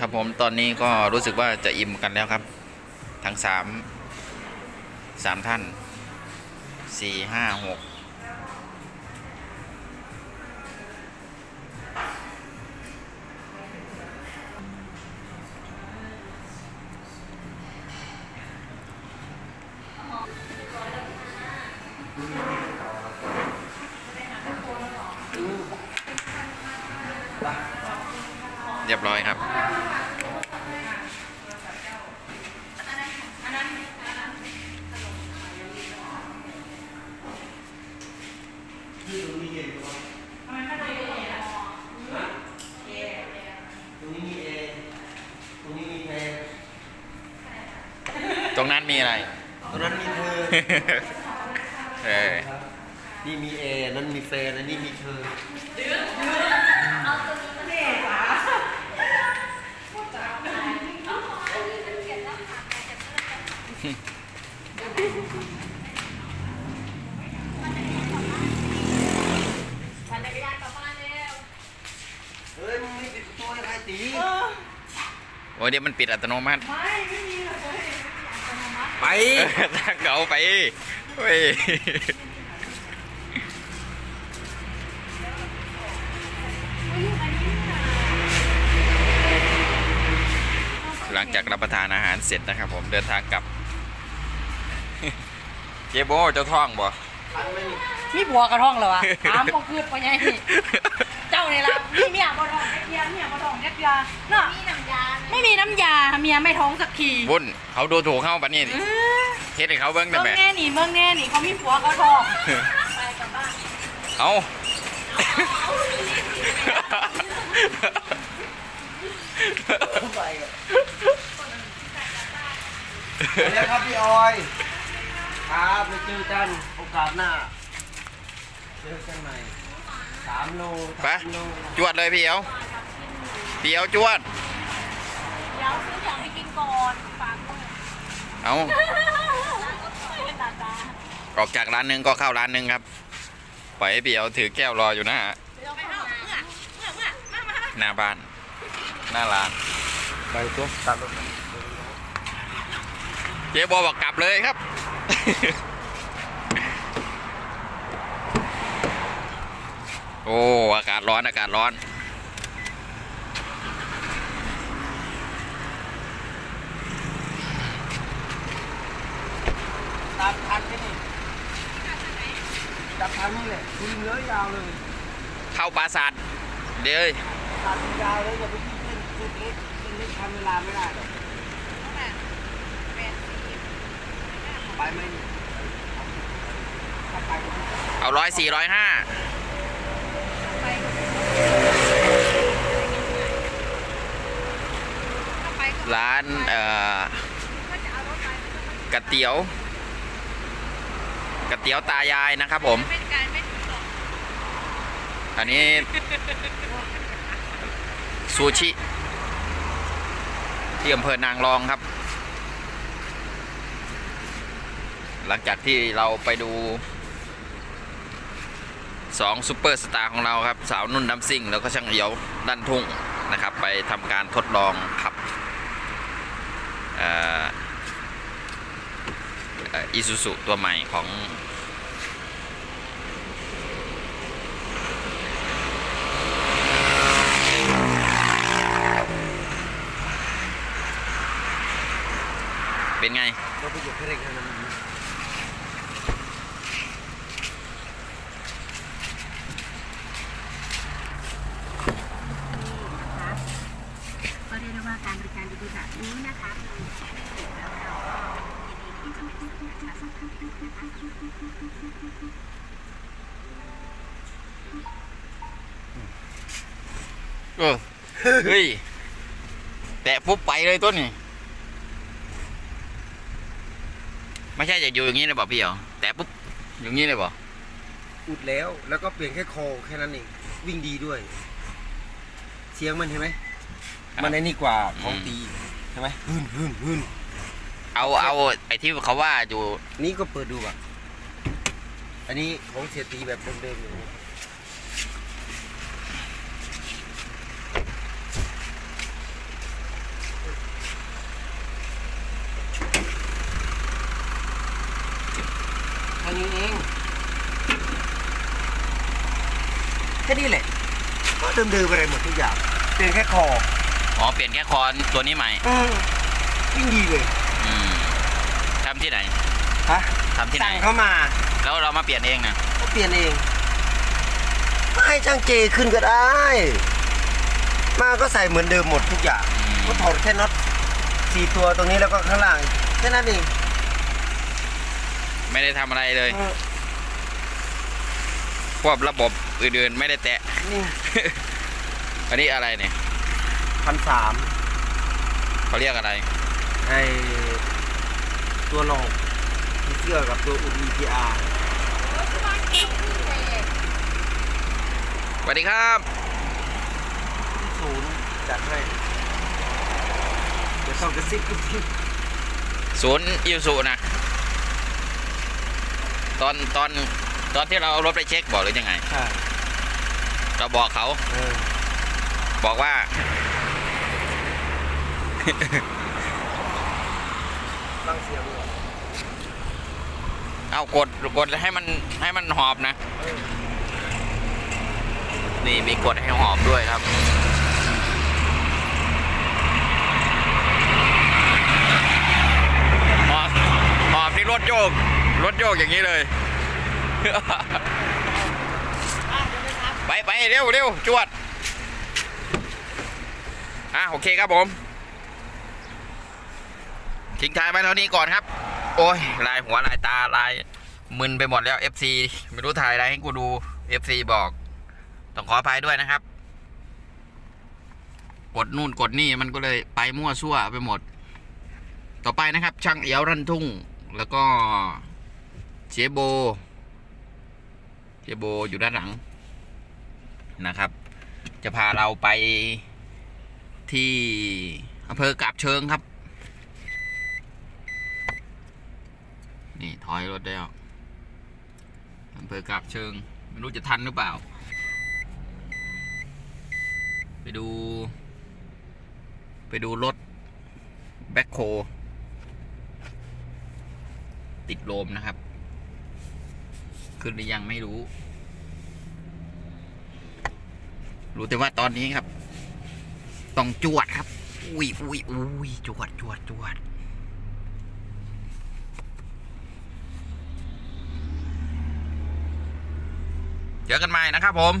ครับผมตอนนี้ก็รู้สึกว่าจะอิ่มกันแล้วครับ ทั้งสามสามท่านสี่ห้าหก เรียบร้อยครับ ตรงนี้มีเอตรงนี้มีเพลงตรงนั้นมีอะไรตรงนั้นมีเธอเออครับนี่มีเอนั่นมีเฟนอันนี้มีเธอปั่นจักรยานกลับบ้านแล้ว เฮ้ยมึงไม่ปิดประตูให้ใครตีโอ้ยเดี๋ยวมันปิดอัตโนมัติ ไม่ไม่มีหรอกเว้ยไปเออถ้าเก่าไปเฮ้ยหลังจากรับประทานอาหารเสร็จนะครับผมเดินทางกลับ เจ๊โบเจ้าท่องบ่ทันไหมนี่มีผัวกระท่องเหรอวะถามบ่คืดปะไงนี่เจ้านี่ละมีเมียบ่ท้องแค่เดียวเมียบ่ท้องแค่เดียวเนาะมีน้ำยาไม่มีน้ำยาเมียไม่ท้องสักทีบุญเขาดูถูกเข้าปะนี่เออเฮ็ดให้เขาเบิ้งได้เมืองไหมแน่นี่เมืองแน่นี่เขามีผัวเขาท้องไปกลับบ้านเอาไปอะไปแล้วครับพี่ออย ครับไปเจอกันโอกาสหน้า เจอกันใหม่สามโลไป สามโลจวดเลยพี่เอ๋วพี่เอ๋วจวด เดี๋ยวซื้อของไปกินก่อนฝากด้วยเอาเป็นตาตาออกจากร้านหนึงก็เข้าร้านหนึงครับ ปล่อยให้พี่เอ๋วถือแก้วรออยู่หน้าเดี๋ยวไปเถอะเมื่อเมื่อเมื่อมามาหน้าบ้าน หน้าร้าน ไปตัวตัดรถเจ๊บอบอกกลับเลยครับ โอ้ อากาศร้อน อากาศร้อนตัดทันไหมนี่ตัดทันนี่แหละคุยเลยยาวเลยเข้าปราสาทเดี๋ยว ตัดยาวเลยอย่าไปที่เส้นเส้นเล็กเส้นเล็กทำเวลาไม่ได้หรอกไปไหมนี่ถ้าไปก็ เอาร้อยสี่ร้อยห้าร้านเอ่อกระเตี๋ยวกระเตี๋ยวตายายนะครับผม อันนี้ ซูชิที่อำเภอนางรองครับ หลังจากที่เราไปดูสองซูเปอร์สตาร์ของเราครับ สาวนุ่นน้ำซิ่ง แล้วก็ช่างเอียวด้านทุ่งนะครับ ไปทำการทดลองขับอีซูซุตัวใหม่ของ เป็นไงเราไปหยุดให้เร่งให้มันก็เรียกได้ว่าการบริการดีๆแบบนี้นะคะแล้วเราก็ยินดีที่จะเป็นส่วนประชาสัมพันธ์นะคะเออเฮ้ย แตะปุ๊บไปเลยต้นนี่ ไม่ใช่จะอยู่อย่างนี้เลยบอกพี่เหรอแตะปุ๊บอย่างนี้เลยบอกอุดแล้วแล้วก็เปลี่ยนแค่โคแค่นั้นเองวิ่งดีด้วย เสียงมันเห็นไหมมันไอ้นี่กว่าของตีใช่ไหมฮึนฮึนฮึนเอาเอาไอ้ที่เขาว่าอยู่นี่ก็เปิดดูอะอันนี้ของเสียตีแบบเดิมๆ นี้เองแค่นี้แหละก็เดิมเดิมอะไรหมดทุกอย่างเปลี่ยนแค่คออ๋อเปลี่ยนแค่คอนตัวนี้ใหม่อืมยิ่งดีเลยอืมทำที่ไหนฮะทำที่ไหนส่เข้ามา แล้วเรามาเปลี่ยนเองนะก็เปลี่ยนเองให้ช่างเจขึ้นก็ได้ มาก็ใส่เหมือนเดิมหมดทุกอย่างก็ถอดแค่น็อตสี่ตัวตรงนี้แล้วก็ข้างล่างแค่นั้นเอง ไม่ได้ทำอะไรเลยเออพวกระบบอื่นๆไม่ได้แตะ นี่อันนี้อะไรเนี่ยพันสามเขาเรียกอะไร ไอตัวหลอกที่เสื้อกับตัวอุ EPR สวัสดีครับศูนย์จัดให้เดี๋ยวส่องกระซิบกระซิบศูนย์อิวสุนะ ตอนตอนตอนที่เราเอารถไปเช็คบอกหรือยังไง ใช่เราบอกเขาเออบอกว่าตั้งเสียงเลยเอากดกดให้มันให้มันหอบนะเออนี่มีกดให้หอบด้วยครับ หอบหอบนี่รถโยก ร ถโยกอย่างนี้เลย ไปไปเร็วเร็วจวด อะโอเคครับผม ทิ้งท้ายไว้เท่านี้ก่อนครับ โอ้ย ลายหัวลายตาลายมึนไปหมดแล้ว FC ไม่รู้ถ่ายอะไรให้กูดู FC บอก ต้องขออภัยด้วยนะครับ กดนู่นกดนี่มันก็เลยไปมั่วซั่วไปหมด ต่อไปนะครับ ช่างเอียวรันทุ่ง แล้วก็ เจโบ เจโบอยู่ด้านหลังนะครับ จะพาเราไปที่อำเภอกาบเชิงครับ นี่ถอยรถแล้วอำเภอกาบเชิง ไม่รู้จะทันหรือเปล่า ไปดู ไปดูรถแบ็คโคติดโลมนะครับ ขึ้นหรือยังไม่รู้ รู้แต่ว่าตอนนี้ครับ ต้องจวดครับ อุ้ยอุ้ยอุ้ยจวดจวดจวดเจอกันใหม่นะครับผม